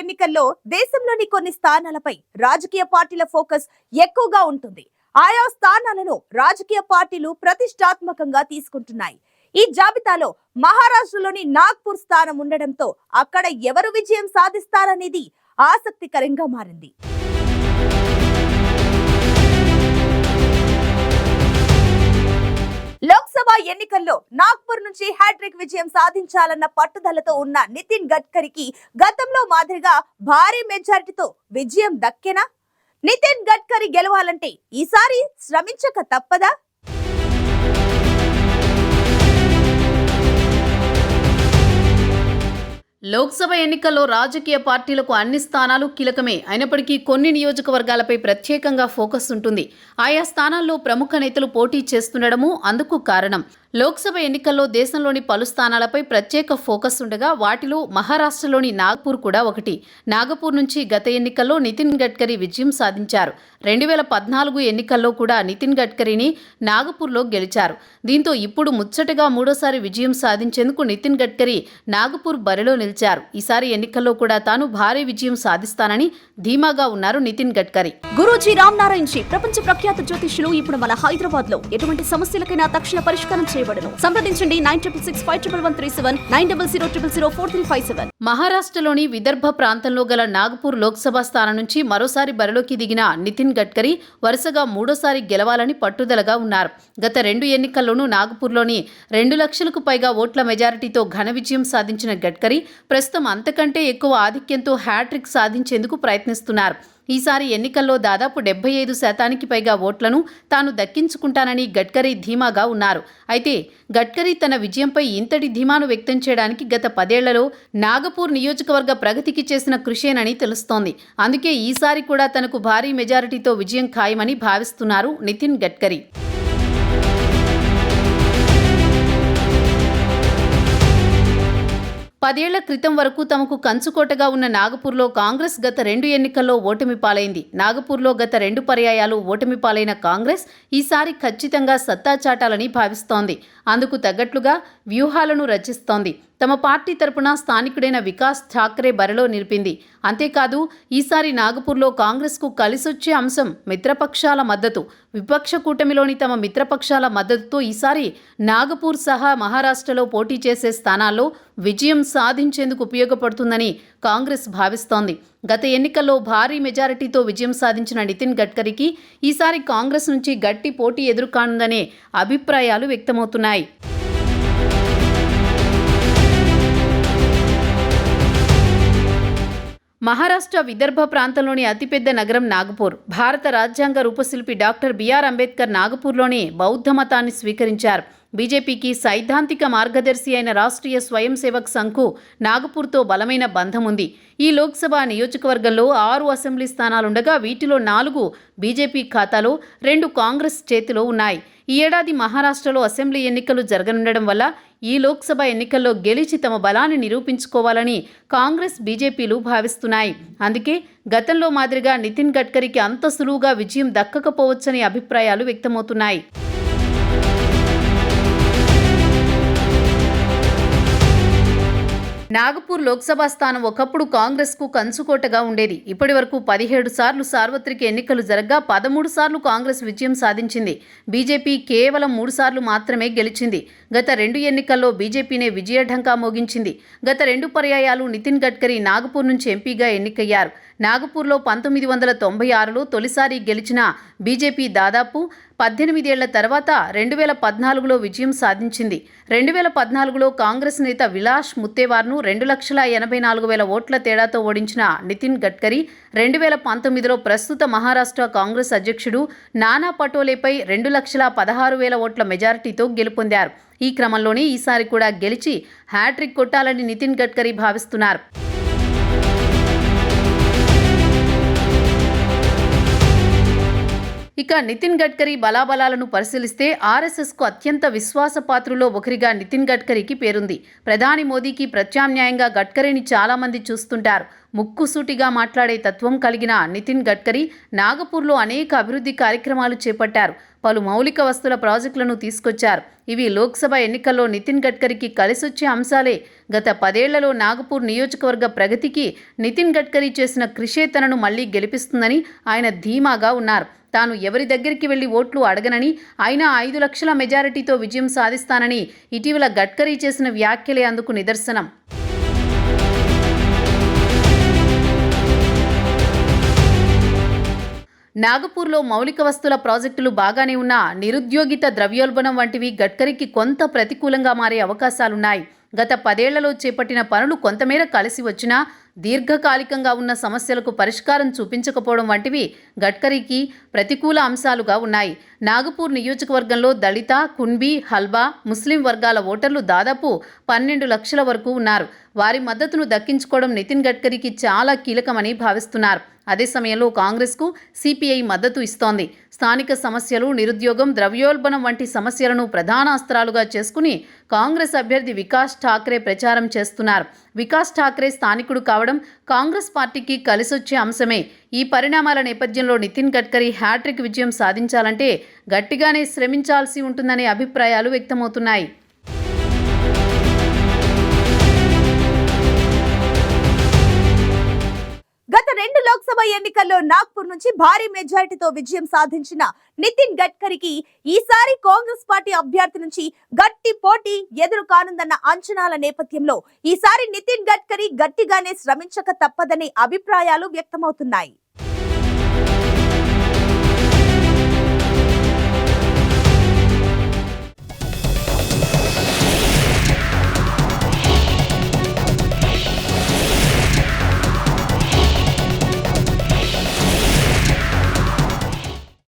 ఎన్నికల్లో దేశంలోని కొన్ని స్థానాలపై రాజకీయ పార్టీల ఫోకస్ ఎక్కువగా ఉంటుంది. ఆయా స్థానాలను రాజకీయ పార్టీలు ప్రతిష్టాత్మకంగా తీసుకుంటున్నాయి. ఈ జాబితాలో మహారాష్ట్రలోని నాగ్పూర్ స్థానం ఉండడంతో అక్కడ ఎవరు విజయం సాధిస్తారనేది ఆసక్తికరంగా మారింది. లోక్సభ ఎన్నికల్లో నాగ్పూర్ నుంచి హ్యాట్రిక్ విజయం సాధించాలన్న పట్టుదలతో ఉన్న నితిన్ గడ్కరీకి గతంలో మాదిరిగా భారీ మెజారిటీతో విజయం దక్కేనా? నితిన్ గడ్కరీ గెలవాలంటే ఈసారి శ్రమించక తప్పదా? లోక్సభ ఎన్నికల్లో రాజకీయ పార్టీలకు అన్ని స్థానాలు కీలకమే. అయినప్పటికీ కొన్ని నియోజకవర్గాలపై ప్రత్యేకంగా ఫోకస్ ఉంటుంది. ఆయా స్థానాల్లో ప్రముఖ నేతలు పోటీ చేస్తుండడము అందుకు కారణం. లోక్సభ ఎన్నికల్లో దేశంలోని పలు స్థానాలపై ప్రత్యేక ఫోకస్ ఉండగా వాటిలో మహారాష్ట్రలోని నాగపూర్ కూడా ఒకటి. నాగపూర్ నుంచి గత ఎన్నికల్లో నితిన్ గడ్కరీ విజయం సాధించారు. రెండు వేల పద్నాలుగు ఎన్నికల్లో కూడా నితిన్ గడ్కరీని నాగపూర్లో గెలిచారు. దీంతో ఇప్పుడు ముచ్చటగా మూడోసారి విజయం సాధించేందుకు నితిన్ గడ్కరీ నాగపూర్ బరిలో నిలిచారు. ఈసారి ఎన్నికల్లో కూడా తాను భారీ విజయం సాధిస్తానని ధీమాగా ఉన్నారు నితిన్ గడ్కరీ. గురూజీ రామ్ నారాయణ్ జీ ప్రపంచ ప్రఖ్యాత జ్యోతిష్యులు ఇప్పుడు మన హైదరాబాద్లో ఎటువంటి సమస్యలకైనా తక్షణ పరిష్కారం చేయబడను సంప్రదించండి nine triple six five triple one three seven nine double zero triple zero four three five seven. మహారాష్ట్రలోని విదర్భ ప్రాంతంలో గల నాగపూర్ లోక్సభ స్థానం నుంచి మరోసారి బరిలోకి దిగిన నితిన్ గడ్కరీ వరుసగా మూడోసారి గెలవాలని పట్టుదలగా ఉన్నారు. గత రెండు ఎన్నికల్లోనూ నాగపూర్లోని రెండు లక్షలకు పైగా ఓట్ల మెజారిటీతో ఘన విజయం సాధించిన గడ్కరీ ప్రస్తుతం అంతకంటే ఎక్కువ ఆధిక్యంతో హ్యాట్రిక్ సాధించేందుకు ప్రయత్నిస్తున్నారు. ఈసారి ఎన్నికల్లో దాదాపు డెబ్బై ఐదు శాతానికి పైగా ఓట్లను తాను దక్కించుకుంటానని గడ్కరీ ధీమాగా ఉన్నారు. అయితే గడ్కరీ తన విజయంపై ఇంతటి ధీమాను వ్యక్తం చేయడానికి గత పదేళ్ళలో నాగపూర్ నియోజకవర్గ ప్రగతికి చేసిన కృషేనని తెలుస్తోంది. అందుకే ఈసారి కూడా తనకు భారీ మెజారిటీతో విజయం ఖాయమని భావిస్తున్నారు నితిన్ గడ్కరీ. పదేళ్ళ క్రితం వరకు తమకు కంచుకోటగా ఉన్న నాగపూర్లో కాంగ్రెస్ గత రెండు ఎన్నికల్లో ఓటమి పాలైంది. నాగపూర్లో గత రెండు పర్యాయాలు ఓటమి పాలైన కాంగ్రెస్ ఈసారి ఖచ్చితంగా సత్తా చాటాలని భావిస్తోంది. అందుకు తగ్గట్లుగా వ్యూహాలను రచిస్తోంది. తమ పార్టీ తరపున స్థానికుడైన వికాస్ ఠాక్రే బరిలో నిలిపింది. అంతేకాదు ఈసారి నాగపూర్లో కాంగ్రెస్కు కలిసొచ్చే అంశం మిత్రపక్షాల మద్దతు. విపక్ష కూటమిలోని తమ మిత్రపక్షాల మద్దతుతో ఈసారి నాగపూర్ సహా మహారాష్ట్రలో పోటీ చేసే స్థానాల్లో విజయం సాధించేందుకు ఉపయోగపడుతుందని కాంగ్రెస్ భావిస్తోంది. గత ఎన్నికల్లో భారీ మెజారిటీతో విజయం సాధించిన నితిన్ గడ్కరీకి ఈసారి కాంగ్రెస్ నుంచి గట్టి పోటీ ఎదుర్కానుందనే అభిప్రాయాలు వ్యక్తమవుతున్నాయి. మహారాష్ట్ర విదర్భ ప్రాంతంలోని అతిపెద్ద నగరం నాగపూర్. భారత రాజ్యాంగ రూపశిల్పి డాక్టర్ బిఆర్ అంబేద్కర్ నాగపూర్లోని బౌద్ధ మతాన్ని స్వీకరించారు. బీజేపీకి సైద్ధాంతిక మార్గదర్శి అయిన రాష్ట్రీయ స్వయం సేవక్ సంఘ్కు నాగపూర్తో బలమైన బంధం ఉంది ఈ లోక్సభ నియోజకవర్గంలో ఆరు అసెంబ్లీ స్థానాలుండగా వీటిలో నాలుగు బీజేపీ ఖాతాలో రెండు కాంగ్రెస్ చేతిలో ఉన్నాయి. ఈ ఏడాది మహారాష్ట్రలో అసెంబ్లీ ఎన్నికలు జరగనుండడం వల్ల ఈ లోక్సభ ఎన్నికల్లో గెలిచి తమ బలాన్ని నిరూపించుకోవాలని కాంగ్రెస్ బీజేపీలు భావిస్తున్నాయి. అందుకే గతంలో మాదిరిగా నితిన్ గడ్కరీకి అంత సులువుగా విజయం దక్కకపోవచ్చని అభిప్రాయాలు వ్యక్తమవుతున్నాయి. నాగపూర్ లోక్సభ స్థానం ఒకప్పుడు కాంగ్రెస్కు కంచుకోటగా ఉండేది. ఇప్పటి వరకు పదిహేడు సార్లు సార్వత్రిక ఎన్నికలు జరగ్గా పదమూడు సార్లు కాంగ్రెస్ విజయం సాధించింది. బీజేపీ కేవలం మూడు సార్లు మాత్రమే గెలిచింది. గత రెండు ఎన్నికల్లో బీజేపీనే విజయఢంకా మోగించింది. గత రెండు పర్యాయాలు నితిన్ గడ్కరీ నాగపూర్ నుంచి ఎంపీగా ఎన్నికయ్యారు. నాగపూర్లో పంతొమ్మిది వందల తొంభై ఆరులో తొలిసారి గెలిచిన బీజేపీ దాదాపు పద్దెనిమిదేళ్ళ తర్వాత రెండు వేల పద్నాలుగులో విజయం సాధించింది. రెండు వేల పద్నాలుగులో కాంగ్రెస్ నేత విలాష్ ముత్తేవార్ను రెండు లక్షల ఎనభై నాలుగు వేల ఓట్ల తేడాతో ఓడించిన నితిన్ గడ్కరీ రెండు వేల పంతొమ్మిదిలో ప్రస్తుత మహారాష్ట్ర కాంగ్రెస్ అధ్యక్షుడు నానా పటోలేపై రెండు లక్షల పదహారు వేల ఓట్ల మెజారిటీతో గెలుపొందారు. ఈ క్రమంలోనే ఈసారి కూడా గెలిచి హ్యాట్రిక్ కొట్టాలని నితిన్ గడ్కరీ భావిస్తున్నారు. ఇక నితిన్ గడ్కరీ బలాబలాలను పరిశీలిస్తే ఆర్ఎస్ఎస్కు అత్యంత విశ్వాసపాత్రులో ఒకరిగా నితిన్ గడ్కరీకి పేరుంది. ప్రధాని మోదీకి ప్రత్యామ్నాయంగా గడ్కరీని చాలామంది చూస్తుంటారు. ముక్కుసూటిగా మాట్లాడే తత్వం కలిగిన నితిన్ గడ్కరీ నాగపూర్లో అనేక అభివృద్ధి కార్యక్రమాలు చేపట్టారు. పలు మౌలిక వస్తుల ప్రాజెక్టులను తీసుకొచ్చారు. ఇవి లోక్సభ ఎన్నికల్లో నితిన్ గడ్కరీకి కలిసొచ్చే అంశాలే. గత పదేళ్ళలో నాగపూర్ నియోజకవర్గ ప్రగతికి నితిన్ గడ్కరీ చేసిన కృషే తనను మళ్ళీ గెలిపిస్తుందని ఆయన ధీమాగా ఉన్నారు. తాను ఎవరి దగ్గరికి వెళ్ళి ఓట్లు అడగనని అయినా ఐదు లక్షల మెజారిటీతో విజయం సాధిస్తానని ఇటీవల గడ్కరీ చేసిన వ్యాఖ్యలే అందుకు నిదర్శనం. నాగపూర్లో మౌలిక వస్తుల ప్రాజెక్టులు బాగానే ఉన్నా నిరుద్యోగిత ద్రవ్యోల్బణం వంటివి గడ్కరీకి కొంత ప్రతికూలంగా మారే అవకాశాలున్నాయి. గత పదేళ్ళలో చేపట్టిన పనులు కొంతమేర కలిసి వచ్చినా దీర్ఘకాలికంగా ఉన్న సమస్యలకు పరిష్కారం చూపించకపోవడం వంటివి గడ్కరీకి ప్రతికూల అంశాలుగా ఉన్నాయి. నాగపూర్ నియోజకవర్గంలో దళిత కున్బీ హల్బా ముస్లిం వర్గాల ఓటర్లు దాదాపు పన్నెండు లక్షల వరకు ఉన్నారు. వారి మద్దతును దక్కించుకోవడం నితిన్ గడ్కరీకి చాలా కీలకమని భావిస్తున్నారు. అదే సమయంలో కాంగ్రెస్కు సిపిఐ మద్దతు ఇస్తోంది. స్థానిక సమస్యలు నిరుద్యోగం ద్రవ్యోల్బణం వంటి సమస్యలను ప్రధాన అస్త్రాలుగా చేసుకుని కాంగ్రెస్ అభ్యర్థి వికాస్ ఠాక్రే ప్రచారం చేస్తున్నారు. వికాస్ ఠాక్రే స్థానికుడు కావడం కాంగ్రెస్ పార్టీకి కలిసొచ్చే అంశమే. ఈ పరిణామాల నేపథ్యంలో నితిన్ గడ్కరీ హ్యాట్రిక్ విజయం సాధించాలంటే గట్టిగానే శ్రమించాల్సి ఉంటుందనే అభిప్రాయాలు వ్యక్తమవుతున్నాయి. ఎన్నికల్లో నాగ్పూర్ నుంచి భారీ మెజారిటీతో విజయం సాధించిన నితిన్ గడ్కరీకి ఈసారి కాంగ్రెస్ పార్టీ అభ్యర్థి నుంచి గట్టి పోటీ ఎదురు కానుందన్న అంచనాల నేపథ్యంలో ఈసారి నితిన్ గడ్కరీ గట్టిగానే శ్రమించక తప్పదనే అభిప్రాయాలు వ్యక్తమవుతున్నాయి.